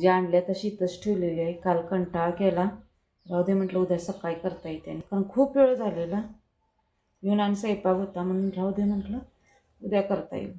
भाजी आणल्या तशी इथंच ठेवलेली आहे. काल कंटाळा केला. राहू दे म्हटलं उद्या सकाळी करता येते. कारण खूप वेळ झालेला. येऊन आणि स्वयंपाक होता म्हणून राहू दे म्हटलं उद्या करता येईल.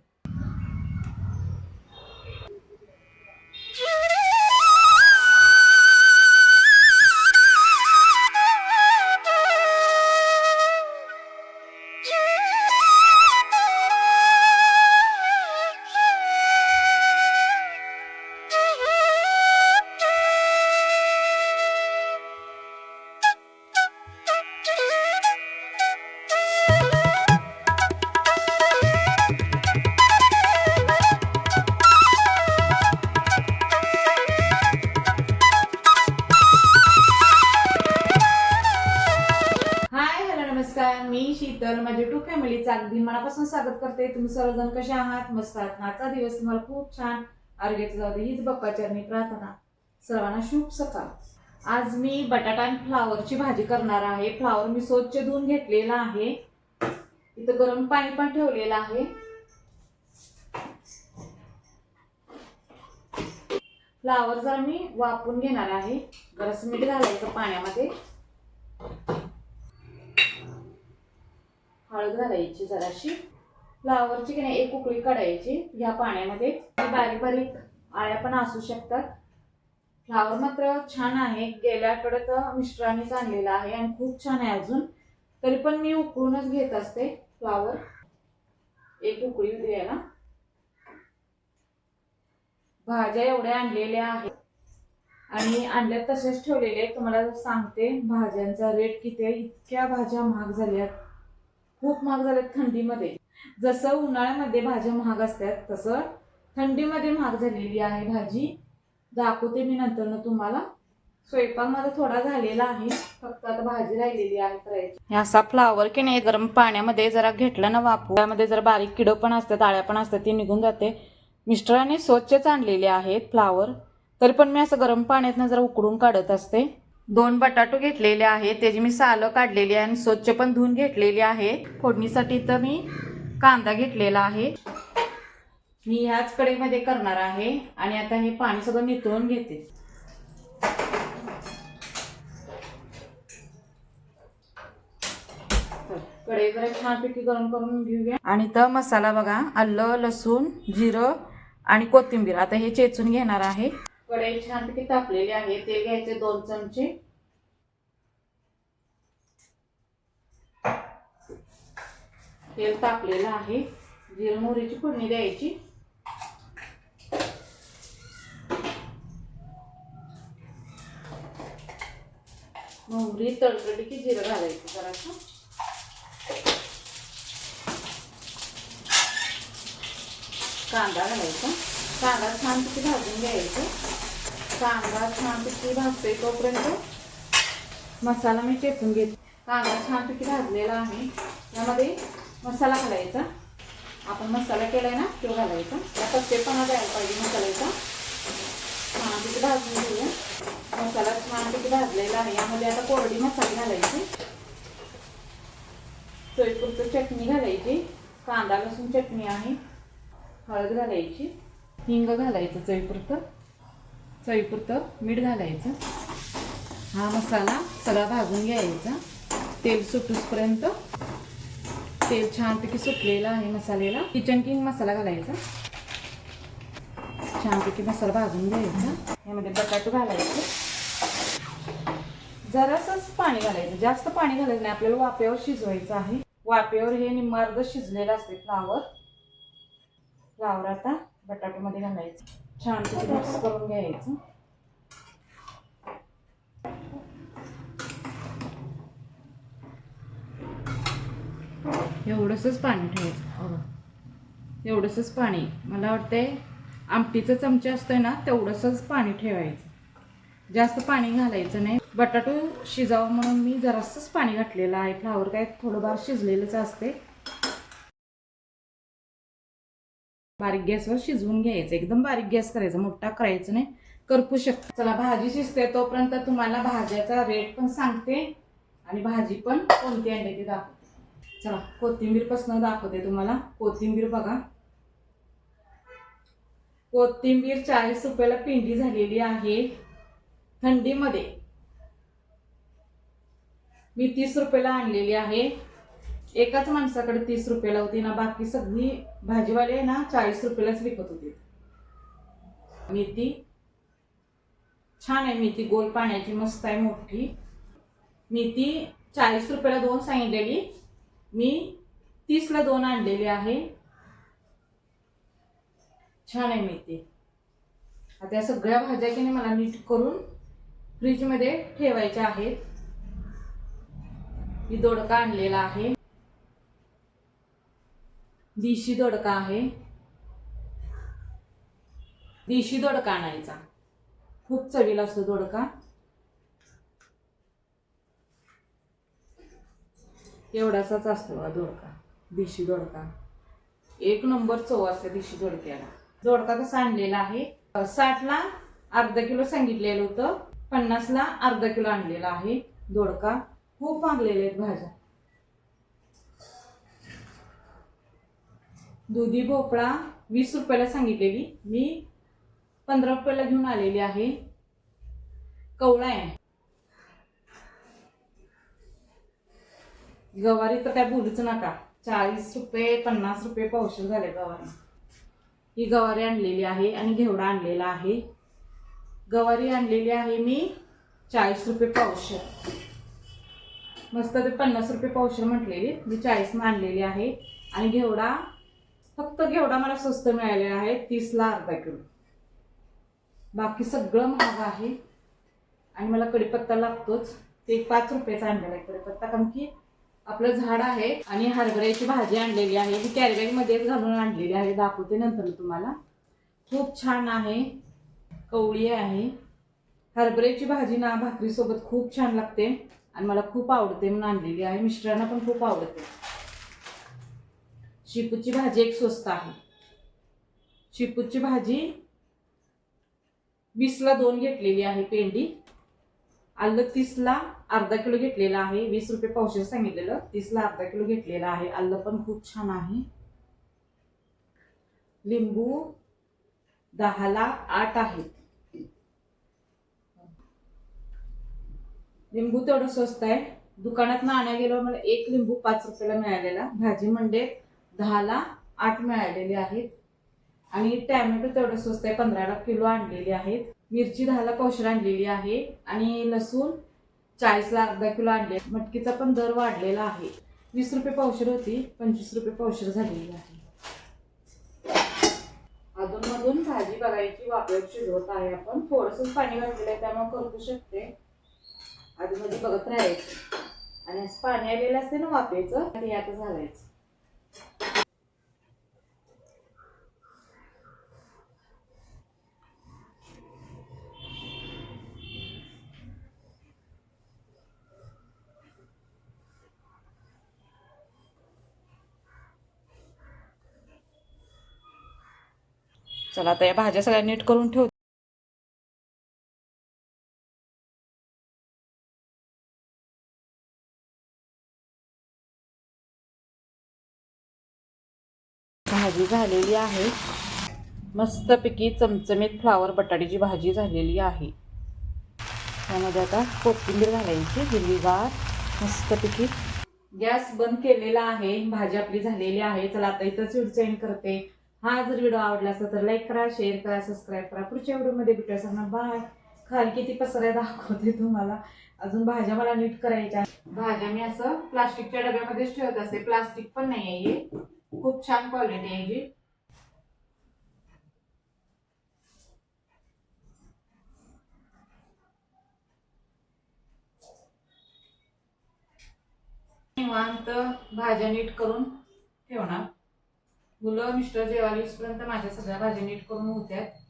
तर शीतल माझ्या टू फॅमिलीचा अगदी मनापासून स्वागत करते. तुम्ही सर्वजण कसे आहात? मस्त आहात आजचा दिवस तुम्हाला खूप छान आरोग्याचं जाऊ दे हीच बप्पाचरणी प्रार्थना. सर्वांना शुभ सकाळ. आज मी बटाटा आणि फ्लावरची भाजी करणार आहे. फ्लावर मी स्वच्छ धुवून घेतलेला आहे. इथं गरम पाणी पण ठेवलेलं आहे. फ्लावर जरा मी वापरून घेणार आहे. गरज मीठ घालायचं पाण्यामध्ये. हळद घालायची जराशी. फ्लावरची की नाही एक उकळी काढायची. ह्या पाण्यामध्ये. बारीक बारीक आळ्या पण असू शकतात. फ्लावर मात्र छान आहे. गेल्या आठवड्यात मिस्टरांनीच आणलेला आहे आणि खूप छान आहे अजून. तरी पण मी उकळूनच घेत असते फ्लावर. एक उकळी द्यायला भाज्या एवढ्या आणलेल्या आहेत. आणि आणल्या तसेच ठेवलेले आहेत. तुम्हाला सांगते भाज्यांचा रेट किती आहे इतक्या भाज्या महाग झाल्यात. खूप महाग झालेत थंडीमध्ये. जसं उन्हाळ्यामध्ये भाज्या महाग असतात तसं थंडीमध्ये महाग झालेली आहे भाजी. दाखवते मी नंतर ना तुम्हाला. स्वयंपाक माझा थोडा झालेला आहे फक्त आता भाजी राहिलेली आहे करायची. असा फ्लावर की नाही गरम पाण्यामध्ये जरा घेतला ना वापरू त्यामध्ये जरा बारीक किडं पण असतात आळ्या पण असतात ती निघून जाते. मिस्टरांनी स्वच्छच आणलेले आहेत फ्लावर तरी पण मी असं गरम पाण्यातनं जरा उकडून काढत असते. दोन बटाटो घेतलेले आहेत त्याची मी सालं काढलेली आहे आणि स्वच्छ पण धुवून घेतलेली आहे. फोडणीसाठी तर मी कांदा घेतलेला आहे. मी ह्याच कढईमध्ये करणार आहे आणि आता हे पाणी सगळं निथळून घेते. कडे जरा छानपैकी गरम करून घेऊया. आणि तर मसाला बघा आलं लसूण जिरं आणि कोथिंबीर. आता हे चेचून घेणार आहे. कढई छानपैकी तापलेली आहे. तेल घ्यायचे दोन चमचे. तेल तापलेलं आहे. जिरं मोहरीची फोडणी द्यायची. मोहरी तडतडी की जिरं घालायचं जरासं. कांदा घालायचा. कांदा छानपैकी भाजून घ्यायचं. कांदा छानपैकी भाजतोय तोपर्यंत. मसाला मी चेचून घेते. कांदा छानपैकी भाजलेला आहे. यामध्ये मसाला घालायचा. आपण मसाला केलाय ना तो घालायचा. या कच्चेपणा द्यायला पाहिजे मसाल्याचा. छानपैकी भाजून घेऊया. मसाला छानपैकी भाजलेला आहे. यामध्ये आता कोरडी मसाले घालायचे. चोईपुरचं चटणी घालायची. कांदा लसूण चटणी आहे हळद घालायची. हिंग घालायचं चवीपुरतं चवीपुरतं मीठ घालायचं. हा मसाला सगळा भाजून घ्यायचा. तेल सुटूसपर्यंत तेल छानपैकी सुटलेलं आहे मसाल्याला. किचन किंग मसाला घालायचा. छानपैकी मसाला भाजून घ्यायचा. यामध्ये बटाटो घालायचं. जरासच पाणी घालायचं. जास्त पाणी घालायचं नाही. आपल्याला वाप्यावर शिजवायचं आहे. वाप्यावर हे निम्मार्ध शिजलेलं असते फ्लावर. फ्लावर आता बटाट्यामध्ये घालायचं. छान मिक्स करून घ्यायचं. एवढंसच पाणी ठेवायचं. अगं. एवढंसच पाणी. मला वाटतंय आमटीचं चमचे असतोय ना तेवढंसच पाणी ठेवायचं. जास्त पाणी घालायचं नाही. बटाटो शिजावं म्हणून मी जरासंच पाणी घातलेलं आहे. फ्लावर काय थोडंफार शिजलेलंच असते बारीक गॅसवर शिजवून घ्यायचं. एकदम बारीक गॅस करायचा मोठा करायचं नाही. करपू शकतो चला भाजी शिजते तोपर्यंत तुम्हाला भाज्याचा रेट पण सांगते आणि भाजी पण कोणती आणली ती दाखवते. चला कोथिंबीरपासून दाखवते तुम्हाला. कोथिंबीर बघा. कोथिंबीर चाळीस रुपयाला पिंडी झालेली आहे. थंडीमध्ये मी तीस रुपयाला आणलेली आहे. एकाच माणसाकडे तीस रुपयाला होती ना बाकी सगळी भाजीवाले ना चाळीस रुपयालाच विकत होते. मेथी छान आहे मेथी गोल पाण्याची मस्त आहे मोठी. मेथी चाळीस रुपयाला दोन सांगितलेली. मी तीसला दोन आणलेली आहे. छान आहे मेथी. आता या सगळ्या भाज्या की मला नीट करून फ्रीजमध्ये ठेवायच्या आहेत. मी दोडका आणलेला आहे. देशी दोडका आहे. देशी दोडका आणायचा. खूप चवीला असतो दोडका. एवढासाच असतो दोडका देशी दोडका. एक नंबर चव असते देशी दोडक्याला. दोडका कसा आणलेला आहे? साठला अर्धा किलो सांगितलेलं होतं पन्नासला अर्धा किलो आणलेला आहे दोडका. खूप मागलेले आहेत भाज्या. दुधी भोपळा वीस रुपयाला सांगितलेली. मी पंधरा रुपयाला घेऊन आलेली आहे. कवळा आहे. गवारी तर काय बोलूच नका. चाळीस रुपये पन्नास रुपये पावशेर झाले गवारी. ही गवारी आणलेली आहे आणि घेवडा आणलेला आहे. गवारी आणलेली आहे मी चाळीस रुपये पावशेर. मस्त ते पन्नास रुपये पावशेर म्हटलेली. मी चाळीसनं आणलेली आहे आणि घेवडा फक्त घेवडा मला स्वस्त मिळालेला आहे तीसला अर्धा किलो. बाकी सगळं महाग आहे. आणि मला कढीपत्ता लागतोच. ते पाच रुपयाचा आणलेला आहे कडीपत्ता कारण की आपलं झाड आहे आणि हरभऱ्याची भाजी आणलेली आहे. ती कॅरीबॅगमध्येच घालून आणलेली आहे. दाखवते नंतर तुम्हाला. खूप छान आहे. कवळी आहे. हरभऱ्याची भाजी ना भाकरीसोबत खूप छान लागते. आणि मला खूप आवडते म्हणून आणलेली आहे. मिस्टरांना पण खूप आवडते. शिपूची भाजी एक स्वस्त आहे. शिपूची भाजी वीसला दोन घेतलेली आहे पेंडी. आलं तीसला अर्धा किलो घेतलेला आहे. वीस रुपये पावशेर सांगितलेलं. तीसला अर्धा किलो घेतलेला आहे. आलं पण खूप छान आहे. लिंबू दहाला आठ आहेत. लिंबू तेवढं स्वस्त आहे. दुकानात आणण्या गेलो मला एक लिंबू पाच रुपयाला मिळालेला. भाजी मंडे दहाला आठ मिळालेले आहेत. आणि टॅमॅटो तेवढं स्वस्त आहे पंधराला किलो आणलेली आहेत. मिरची दहाला पावशेर आणलेली आहे. आणि लसूण चाळीसला अर्धा किलो आणले मटकीचा पण दर वाढलेला आहे. वीस रुपये पावशेर होती पंचवीस रुपये पावशेर झालेली आहे. अधूनमधून भाजी बघायची वापरायची शिजवत आहे आपण. थोडंसं पाणी घातलेलं आहे त्यामुळे करू शकते. आधीमध्ये बघत राहायचं. आणि असं पाणी आलेलं असते ना वापरायचं ते आता घालायचं चला आता या भाज्या सगळ्या नीट करून ठेव झालेली आहे. मस्तपैकी चमचमीत फ्लावर बटाट्याची भाजी झालेली आहे. त्यामध्ये आता कोथिंबीर घालायची हिरवीगार मस्तपैकी गॅस बंद केलेला आहे. भाजी आपली झालेली आहे. चला आता इथंच व्हिडिओ सेंड करते. हा जर व्हिडिओ आवडला असेल तर लाईक करा शेअर करा सबस्क्राईब करा. पुढच्या व्हिडिओमध्ये भेटूया सांगा बाय खाल किती पसऱ्या दाखवते तुम्हाला. अजून भाज्या मला नीट करायच्या भाज्या मी असं प्लास्टिकच्या डब्यामध्येच ठेवत असते. प्लास्टिक पण नाही आहे हे. खूप छान क्वालिटी आहे जी. निवांत भाज्या नीट करून ठेवणार. मुलं मिस्टर जेवायला पर्यंत माझ्या सगळ्या भाज्या नीट करून होत्यात.